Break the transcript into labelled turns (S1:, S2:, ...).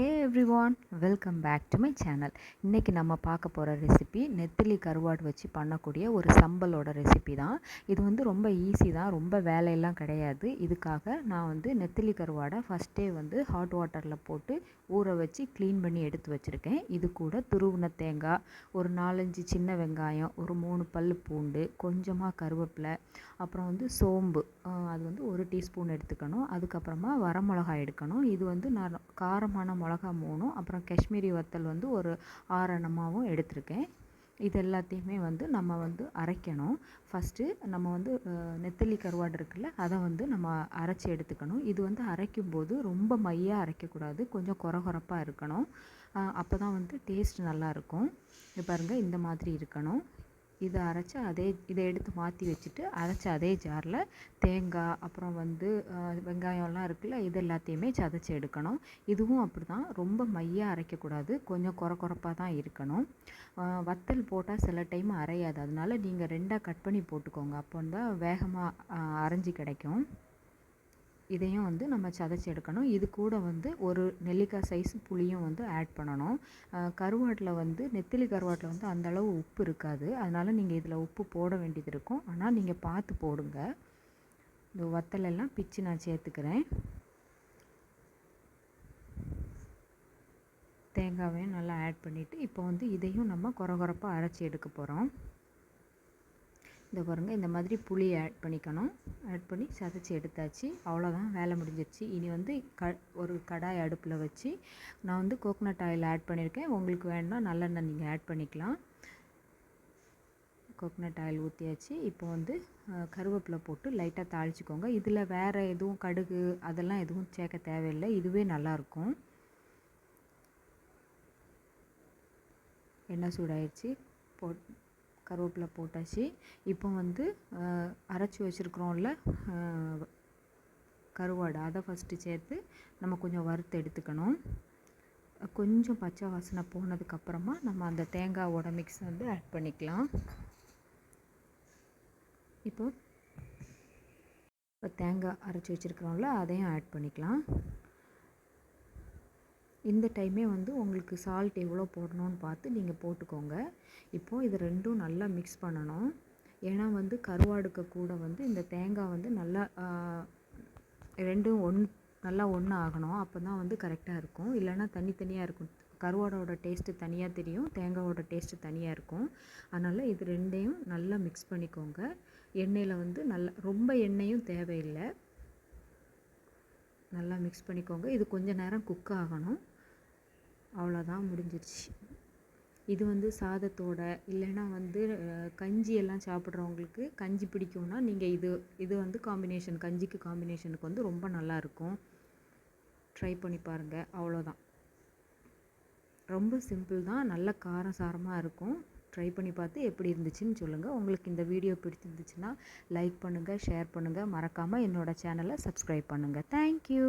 S1: Yeah. Everyone welcome back to my channel இன்றைக்கி நம்ம பார்க்க போகிற ரெசிபி நெத்திலி கருவாடு வச்சு பண்ணக்கூடிய ஒரு சம்பலோட ரெசிபி தான். இது வந்து ரொம்ப ஈஸி தான் ரொம்ப வேலையெல்லாம் கிடையாது. இதுக்காக நான் வந்து நெத்திலி கருவாடை ஃபஸ்ட்டே வந்து ஹாட் வாட்டரில் போட்டு ஊற வச்சு க்ளீன் பண்ணி எடுத்து வச்சுருக்கேன். இது கூட துருவின தேங்காய் ஒரு நாலஞ்சு சின்ன வெங்காயம் ஒரு மூணு பல் பூண்டு கொஞ்சமாக கருவேப்பிலை அப்புறம் வந்து சோம்பு அது வந்து ஒரு டீஸ்பூன் எடுத்துக்கணும். அதுக்கப்புறமா வரமிளகாய் எடுக்கணும். இது வந்து நான் காரமான மிளகா மூணும் அப்புறம் காஷ்மீரி வத்தல் வந்து ஒரு ஆரணமாகவும் எடுத்திருக்கேன். இது எல்லாத்தையுமே வந்து நம்ம வந்து அரைக்கணும். ஃபஸ்ட்டு நம்ம வந்து நெத்தலி கருவாடு இருக்குல்ல அதை வந்து நம்ம அரைச்சி எடுத்துக்கணும். இது வந்து அரைக்கும் போது ரொம்ப மையாக அரைக்கக்கூடாது. கொஞ்சம் குறகுறப்பாக இருக்கணும். அப்போ தான் வந்து டேஸ்ட் நல்லாயிருக்கும் பாருங்கள் இந்த மாதிரி இருக்கணும். இதை அரைச்சி அதே இதை எடுத்து மாற்றி வச்சுட்டு அரைச்ச அதே ஜாரில் தேங்காய் அப்புறம் வந்து வெங்காயம்லாம் இருக்குல்ல இது எல்லாத்தையுமே சதைச்சி எடுக்கணும். இதுவும் அப்படி தான் ரொம்ப மையாக அரைக்கக்கூடாது. கொஞ்சம் குற குறப்பாக தான் இருக்கணும். வத்தல் போட்டால் சில டைம் அரையாது. அதனால் நீங்கள் ரெண்டாக கட் பண்ணி போட்டுக்கோங்க. அப்போ தான் வேகமாக அரைஞ்சி கிடைக்கும். இதையும் வந்து நம்ம சதைச்சி எடுக்கணும். இது கூட வந்து ஒரு நெல்லிக்காய் சைஸ் புளியும் வந்து ஆட் பண்ணணும். கருவாட்டில் வந்து நெத்திலி கருவாட்டில் வந்து அந்தளவு உப்பு இருக்காது. அதனால் நீங்கள் இதில் உப்பு போட வேண்டியது இருக்கும். ஆனால் நீங்கள் பார்த்து போடுங்க. இந்த வத்தலெல்லாம் பிச்சு நான் சேர்த்துக்கிறேன். தேங்காவையும் நல்லா ஆட் பண்ணிவிட்டு இப்போ வந்து இதையும் நம்ம குறகுறப்பாக அரைச்சி எடுக்க போகிறோம் இந்த பாருங்கள் இந்த மாதிரி புளி ஆட் பண்ணிக்கணும். ஆட் பண்ணி சதைச்சி எடுத்தாச்சு. அவ்வளோதான் வேலை முடிஞ்சிருச்சு. இனி வந்து க ஒரு கடாய் அடுப்பில் வச்சு நான் வந்து கோகனட் ஆயில் ஆட் பண்ணியிருக்கேன் உங்களுக்கு வேணும்னா நல்லெண்ணெய் நீங்கள் ஆட் பண்ணிக்கலாம். கோகனட் ஆயில் ஊற்றியாச்சு இப்போ வந்து கருவேப்பிலை போட்டு லைட்டாக தாளிச்சிக்கோங்க. இதில் வேறு எதுவும் கடுகு அதெல்லாம் எதுவும் சேர்க்க தேவையில்லை. இதுவே நல்லாயிருக்கும். எண்ணெய் சூடாயிடுச்சு போட் கருவேப்பிலை போட்டாச்சு. இப்போ வந்து அரைச்சி வச்சுருக்குறோம்ல கருவாடு. அதை ஃபஸ்ட்டு சேர்த்து நம்ம கொஞ்சம் வறுத்து எடுத்துக்கணும். கொஞ்சம் பச்சை வாசனை போனதுக்கப்புறமா நம்ம அந்த தேங்காவோட மிக்ஸ் வந்து ஆட் பண்ணிக்கலாம். இப்போ இப்போ தேங்காய் அரைச்சி வச்சுருக்குறோம்ல அதையும் ஆட் பண்ணிக்கலாம். இந்த டைமே வந்து உங்களுக்கு சால்ட் எவ்வளோ போடணும்னு பார்த்து நீங்கள் போட்டுக்கோங்க. இப்போது இது ரெண்டும் நல்லா மிக்ஸ் பண்ணணும். ஏன்னா வந்து கருவாடுக்கு கூட வந்து இந்த தேங்காய் வந்து நல்லா ரெண்டும் ஒன் நல்லா ஒன்று ஆகணும். அப்போ தான் வந்து கரெக்டாக இருக்கும். இல்லைன்னா தனித்தனியாக இருக்கும். கருவாடோட டேஸ்ட்டு தனியாக தெரியும். தேங்காயோட டேஸ்ட்டு தனியாக இருக்கும். அதனால் இது ரெண்டையும் நல்லா மிக்ஸ் பண்ணிக்கோங்க. எண்ணெயில் வந்து நல்லா ரொம்ப எண்ணெயும் தேவையில்லை. நல்லா மிக்ஸ் பண்ணிக்கோங்க. இது கொஞ்சம் நேரம் குக் ஆகணும். அவ்வளோதான் முடிஞ்சிருச்சு. இது வந்து சாதத்தோட இல்லைன்னா வந்து கஞ்சி எல்லாம் சாப்பிட்றவங்களுக்கு கஞ்சி பிடிக்கும்னா நீங்கள் இது இது வந்து காம்பினேஷன் கஞ்சிக்கு காம்பினேஷனுக்கு வந்து ரொம்ப நல்லாயிருக்கும் ட்ரை பண்ணி பாருங்கள் அவ்வளோதான் ரொம்ப சிம்பிள் தான். நல்ல காரம் சாரமாக இருக்கும். ட்ரை பண்ணி பார்த்து எப்படி இருந்துச்சுன்னு சொல்லுங்கள் உங்களுக்கு இந்த வீடியோ பிடிச்சிருந்துச்சுன்னா லைக் பண்ணுங்கள் ஷேர் பண்ணுங்கள் மறக்காமல் என்னோடய சேனலை சப்ஸ்கிரைப் பண்ணுங்கள் தேங்க்யூ